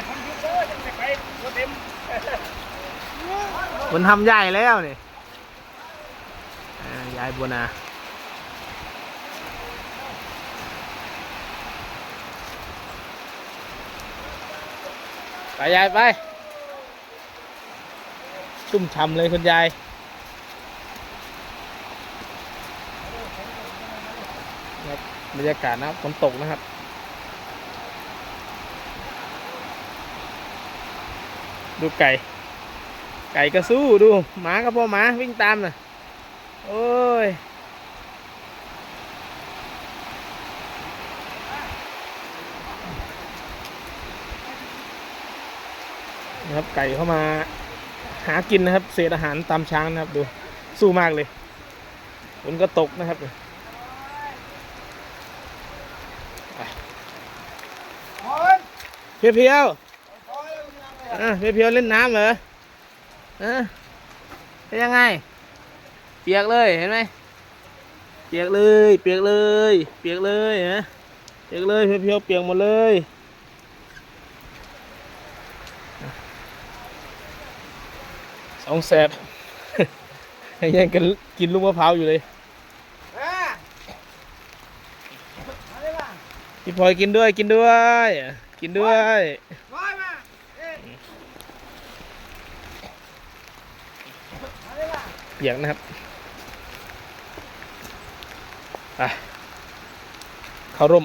บเด้อจะไปรถเต็มมันทำใหญ่แล้วนี่ยายบัวนาไปยายไป ชุ่มฉ่ำเลยคุณยายบรรยากาศนะฝนตกนะครับ ดูไก่ ไก่ก็สู้ดูหมาก็พอหมาวิ่งตามน่ะ โอ้ยนะครับไก่เข้ามาหากินนะครับ เศษอาหารตามช้างนะครับดูสู้มากเลยฝนก็ตกนะครับเพียวเพียว อะเพียวเพียวๆเล่นน้ำเหรออะเป็นยังไง เปียกเลยเห็นไหมเปียกเลย เปียกเลย เปียกเลยฮะเปียกเลยเพียวเพียวๆเปียกหมดเลยสองแสบยังกันกินลูกมะพร้าวอยู่เลยพี่พลอยกินด้วยกินด้วย กินด้วย เปียกนะครับไปเข้าร่ม